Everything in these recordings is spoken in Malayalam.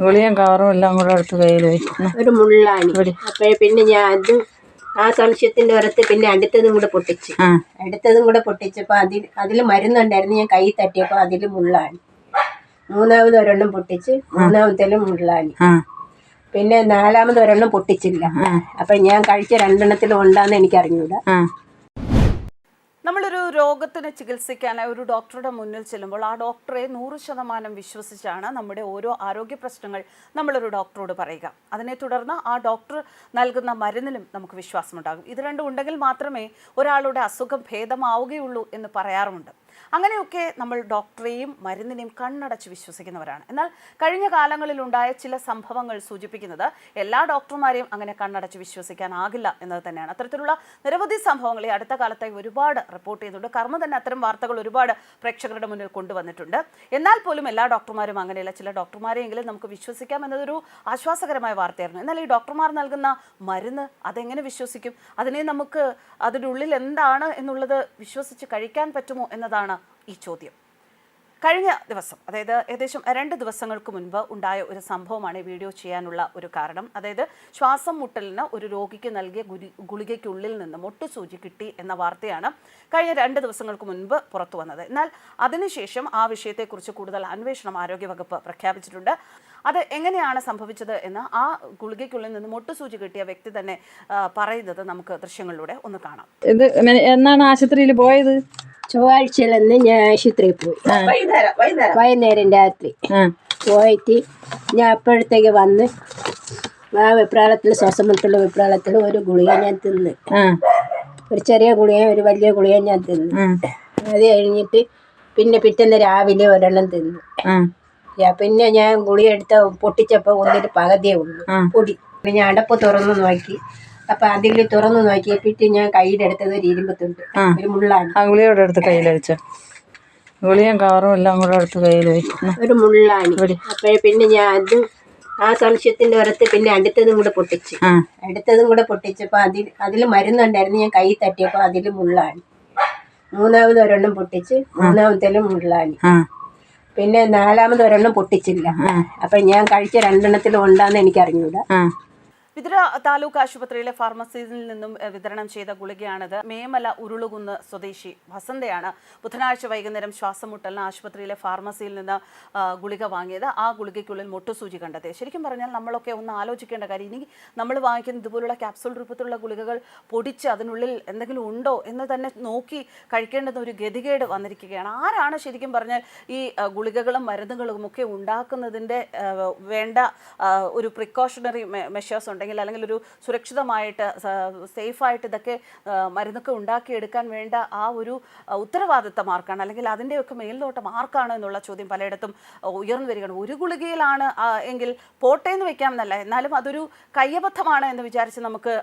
ഗുളിയും കവറും എല്ലാം കൂടെ എടുത്ത് കയ്യിൽ ഒരു മുള്ളാണി. അപ്പോഴേ പിന്നെ ഞാൻ അത് ആ സംശയത്തിന്റെ ഒരത്ത് പിന്നെ അടുത്തതും കൂടെ പൊട്ടിച്ച്. അടുത്തതും കൂടെ പൊട്ടിച്ചപ്പോൾ അതിൽ അതിൽ മരുന്നുണ്ടായിരുന്നു ഞാൻ കൈ തട്ടിയപ്പോൾ അതിൽ മുള്ളാണി. മൂന്നാമത് ഒരെണ്ണം പൊട്ടിച്ച് മൂന്നാമത്തേലും മുള്ളാണി. പിന്നെ നാലാമത് ഒരെണ്ണം പൊട്ടിച്ചില്ല. അപ്പൊ ഞാൻ കഴിച്ച രണ്ടെണ്ണത്തിലും ഉണ്ടാന്ന് എനിക്ക് അറിഞ്ഞൂടാ ആ. നമ്മളൊരു രോഗത്തിന് ചികിത്സിക്കാനായി ഒരു ഡോക്ടറുടെ മുന്നിൽ ചെല്ലുമ്പോൾ ആ ഡോക്ടറെ നൂറ് ശതമാനം വിശ്വസിച്ചാണ് നമ്മുടെ ഓരോ ആരോഗ്യ പ്രശ്നങ്ങൾ നമ്മളൊരു ഡോക്ടറോട് പറയുക. അതിനെ തുടർന്ന് ആ ഡോക്ടർ നൽകുന്ന മരുന്നിലും നമുക്ക് വിശ്വാസമുണ്ടാകും. ഇത് രണ്ടും ഉണ്ടെങ്കിൽ മാത്രമേ ഒരാളുടെ അസുഖം ഭേദമാവുകയുള്ളൂ എന്ന് പറയാറുമുണ്ട്. അങ്ങനെയൊക്കെ നമ്മൾ ഡോക്ടറെയും മരുന്നിനെയും കണ്ണടച്ച് വിശ്വസിക്കുന്നവരാണ്. എന്നാൽ കഴിഞ്ഞ കാലങ്ങളിലുണ്ടായ ചില സംഭവങ്ങൾ സൂചിപ്പിക്കുന്നത് എല്ലാ ഡോക്ടർമാരെയും അങ്ങനെ കണ്ണടച്ച് വിശ്വസിക്കാനാകില്ല എന്നത് തന്നെയാണ്. അത്തരത്തിലുള്ള നിരവധി സംഭവങ്ങൾ ഈ അടുത്ത കാലത്തായി ഒരുപാട് റിപ്പോർട്ട് ചെയ്തിട്ടുണ്ട് കർമ്മ തന്നെ അത്തരം വാർത്തകൾ ഒരുപാട് പ്രേക്ഷകരുടെ മുന്നിൽ കൊണ്ടുവന്നിട്ടുണ്ട്. എന്നാൽ പോലും എല്ലാ ഡോക്ടർമാരും അങ്ങനെയല്ല. ചില ഡോക്ടർമാരെയെങ്കിലും നമുക്ക് വിശ്വസിക്കാം എന്നതൊരു ആശ്വാസകരമായ വാർത്തയായിരുന്നു. എന്നാൽ ഈ ഡോക്ടർമാർ നൽകുന്ന മരുന്ന് അതെങ്ങനെ വിശ്വസിക്കും? അതിനെ നമുക്ക് അതിനുള്ളിൽ എന്താണ് എന്നുള്ളത് വിശ്വസിച്ച് കഴിക്കാൻ പറ്റുമോ എന്നതാണ് ഈ ചോദ്യം? കഴിഞ്ഞ ദിവസം അതായത് ഏകദേശം രണ്ട് ദിവസങ്ങൾക്ക് മുൻപ് ഉണ്ടായ ഒരു സംഭവമാണ് വീഡിയോ ചെയ്യാനുള്ള ഒരു കാരണം. അതായത് ശ്വാസം മുട്ടലിന് ഒരു രോഗിക്ക് നൽകിയ ഗുരി ഗുളികയ്ക്കുള്ളിൽ നിന്ന് മുട്ടുസൂചി കിട്ടി എന്ന വാർത്തയാണ് കഴിഞ്ഞ രണ്ട് ദിവസങ്ങൾക്ക് മുൻപ് പുറത്തു വന്നത്. എന്നാൽ അതിനുശേഷം ആ വിഷയത്തെക്കുറിച്ച് കൂടുതൽ അന്വേഷണം ആരോഗ്യവകുപ്പ് പ്രഖ്യാപിച്ചിട്ടുണ്ട്. അത് എങ്ങനെയാണ് സംഭവിച്ചത് എന്ന് ആ ഗുളികയ്ക്കുള്ളിൽ നിന്ന് മുട്ടുസൂചി കിട്ടിയ വ്യക്തി തന്നെ പറയുന്നത് നമുക്ക് ദൃശ്യങ്ങളിലൂടെ ഒന്ന് കാണാം. ഇത് എന്നാണ് ആശുപത്രിയിൽ പോയത്? ചൊവ്വാഴ്ചയിലന്ന് ഞാൻ ആശുപത്രിയിൽ പോയി. വൈകുന്നേരം രാത്രി. പോയിട്ട് ഞാൻ അപ്പോഴത്തേക്ക് വന്ന് ആ വെപ്രാളത്തിൽ ശ്വാസമുട്ടുള്ള വെപ്രാളത്തിൽ ഒരു ഗുളിക ഞാൻ തിന്ന്. ഒരു ചെറിയ ഗുളിക ഒരു വലിയ ഗുളിക ഞാൻ തിന്ന്. അത് കഴിഞ്ഞിട്ട് പിന്നെ പിറ്റേന്ന് രാവിലെ ഒരെണ്ണം തിന്നു. പിന്നെ ഞാൻ ഗുളിക എടുത്ത പൊട്ടിച്ചപ്പോൾ ഒന്നിട്ട് പകുതിയേ ഉള്ളൂ. പൊടി. ഞാൻ അടപ്പ് തുറന്നു നോക്കി. അപ്പൊ അതിൽ തുറന്നു നോക്കിയപ്പിട്ട് ഞാൻ കയ്യിലെടുത്തത് ഒരു ഇരുമ്പത്തുണ്ട്. ഒരു മുള്ളാണ്. ആ ഗുളിയോടെ എടുത്ത് കയ്യിലടിച്ച ഗുളിയും കവറും എല്ലാം കൂടെ എടുത്ത് കയ്യിൽ ഒരു മുള്ളാണ്. അപ്പോഴേ പിന്നെ ഞാൻ അത് ആ സംശയത്തിന്റെ പുറത്ത് പിന്നെ അടുത്തതും കൂടെ പൊട്ടിച്ച്. അടുത്തതും കൂടെ പൊട്ടിച്ചപ്പോ അതിൽ അതിൽ മരുന്നുണ്ടായിരുന്നു ഞാൻ കൈ തട്ടിയപ്പോ അതിൽ മുള്ളാണ്. മൂന്നാമത് ഒരെണ്ണം പൊട്ടിച്ച് മൂന്നാമത്തേലും മുള്ളാണ്. പിന്നെ നാലാമത് ഒരെണ്ണം പൊട്ടിച്ചില്ല. അപ്പൊ ഞാൻ കഴിച്ച രണ്ടെണ്ണത്തിലും ഉണ്ടാന്ന് എനിക്ക് അറിഞ്ഞൂടാ ആ. വിതുര താലൂക്ക് ആശുപത്രിയിലെ ഫാർമസിയിൽ നിന്നും വിതരണം ചെയ്ത ഗുളികയാണിത്. മേമല ഉരുളുകുന്ന് സ്വദേശി വസന്തയാണ് ബുധനാഴ്ച വൈകുന്നേരം ശ്വാസമുട്ടലിന് ആശുപത്രിയിലെ ഫാർമസിയിൽ നിന്ന് ഗുളിക വാങ്ങിയത്. ആ ഗുളികയ്ക്കുള്ളിൽ മുട്ടുസൂചി കണ്ടെത്തി ശരിക്കും പറഞ്ഞാൽ നമ്മളൊക്കെ ഒന്ന് ആലോചിക്കേണ്ട കാര്യം ഇനി നമ്മൾ വാങ്ങിക്കുന്ന ഇതുപോലുള്ള ക്യാപ്സൂൾ രൂപത്തിലുള്ള ഗുളികകൾ പൊടിച്ച് അതിനുള്ളിൽ എന്തെങ്കിലും ഉണ്ടോ എന്ന് തന്നെ നോക്കി കഴിക്കേണ്ടുന്ന ഒരു ഗതികേട് വന്നിരിക്കുകയാണ്. ആരാണ് ശരിക്കും പറഞ്ഞാൽ ഈ ഗുളികകളും മരുന്നുകളും ഒക്കെ ഉണ്ടാക്കുന്നതിന്റെ വേണ്ട ഒരു പ്രിക്കോഷണറി മെഷേഴ്സ് ഉണ്ടെങ്കിൽ അല്ലെങ്കിൽ ഒരു സുരക്ഷിതമായിട്ട് സേഫായിട്ട് ഇതൊക്കെ മരുന്നൊക്കെ ഉണ്ടാക്കിയെടുക്കാൻ വേണ്ട ആ ഒരു ഉത്തരവാദിത്തം ആർക്കാണ് അല്ലെങ്കിൽ അതിന്റെയൊക്കെ മേൽനോട്ടം ആർക്കാണ് എന്നുള്ള ചോദ്യം പലയിടത്തും ഉയർന്നു വരികയാണ്. ഒരു ഗുളികയിലാണ് എങ്കിൽ പോട്ടെ എന്ന് വെക്കാം എന്നല്ല എന്നാലും അതൊരു കയ്യബദ്ധമാണ് എന്ന് വിചാരിച്ച് നമുക്ക്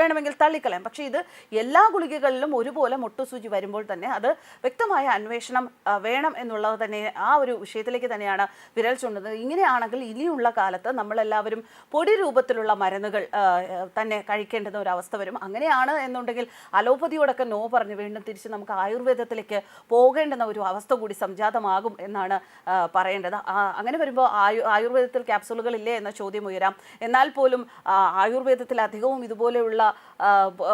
വേണമെങ്കിൽ തള്ളിക്കളയാം. പക്ഷേ ഇത് എല്ലാ ഗുളികകളിലും ഒരുപോലെ മുട്ടുസൂചി വരുമ്പോൾ തന്നെ അത് വ്യക്തമായ അന്വേഷണം വേണം എന്നുള്ളത് തന്നെ ആ ഒരു വിഷയത്തിലേക്ക് തന്നെയാണ് വിരൽ ചൂണ്ടുന്നത്. ഇങ്ങനെയാണെങ്കിൽ ഇനിയുള്ള കാലത്ത് നമ്മളെല്ലാവരും പൊടി രൂപത്തിലുള്ള മരുന്നുകൾ ആ, ആ, തന്നെ കഴിക്കേണ്ടുന്ന ഒരു അവസ്ഥ വരും. അങ്ങനെയാണ് എന്നുണ്ടെങ്കിൽ അലോപ്പതിയോടൊക്കെ നോ പറഞ്ഞ് വീണ്ടും തിരിച്ച് നമുക്ക് ആയുർവേദത്തിലേക്ക് പോകേണ്ടുന്ന ഒരു അവസ്ഥ കൂടി സംജാതമാകും എന്നാണ് പറയേണ്ടത്. അങ്ങനെ വരുമ്പോൾ ആയു ആയുർവേദത്തിൽ ക്യാപ്സൂളുകൾ ഇല്ലേ എന്ന ചോദ്യം ഉയരാം. എന്നാൽ പോലും ആയുർവേദത്തിൽ അധികവും ഇതുപോലെയുള്ള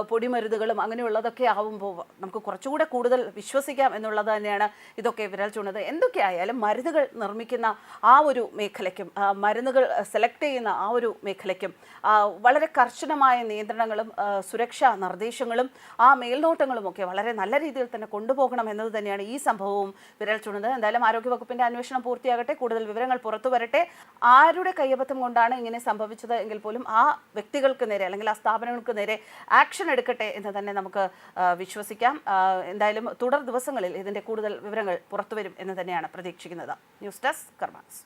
പൊടിമരുന്നുകളും അങ്ങനെയുള്ളതൊക്കെ ആവുമ്പോൾ നമുക്ക് കുറച്ചുകൂടെ കൂടുതൽ വിശ്വസിക്കാം എന്നുള്ളത് തന്നെയാണ് ഇതൊക്കെ വിരൽ ചൂണ്ടത് എന്തൊക്കെയായാലും മരുന്നുകൾ നിർമ്മിക്കുന്ന ആ ഒരു മേഖലയ്ക്കും മരുന്നുകൾ സെലക്ട് ചെയ്യുന്ന ആ ഒരു മേഖലയ്ക്കും വളരെ കർശനമായ നിയന്ത്രണങ്ങളും സുരക്ഷാ നിർദ്ദേശങ്ങളും ആ മേൽനോട്ടങ്ങളും ഒക്കെ വളരെ നല്ല രീതിയിൽ തന്നെ കൊണ്ടുപോകണം എന്നത് തന്നെയാണ് ഈ സംഭവവും വിരൽ ചൂണ്ടുന്നത്. എന്തായാലും ആരോഗ്യവകുപ്പിന്റെ അന്വേഷണം പൂർത്തിയാകട്ടെ കൂടുതൽ വിവരങ്ങൾ പുറത്തു വരട്ടെ. ആരുടെ കയ്യബദ്ധം കൊണ്ടാണ് ഇങ്ങനെ സംഭവിച്ചത് എങ്കിൽ പോലും ആ വ്യക്തികൾക്ക് നേരെ അല്ലെങ്കിൽ ആ സ്ഥാപനങ്ങൾക്ക് നേരെ ആക്ഷൻ എടുക്കട്ടെ എന്ന് തന്നെ നമുക്ക് വിശ്വസിക്കാം. എന്തായാലും തുടർ ദിവസങ്ങളിൽ ഇതിന്റെ കൂടുതൽ വിവരങ്ങൾ പുറത്തുവരും എന്ന് തന്നെയാണ് പ്രതീക്ഷിക്കുന്നത്. News desk karmas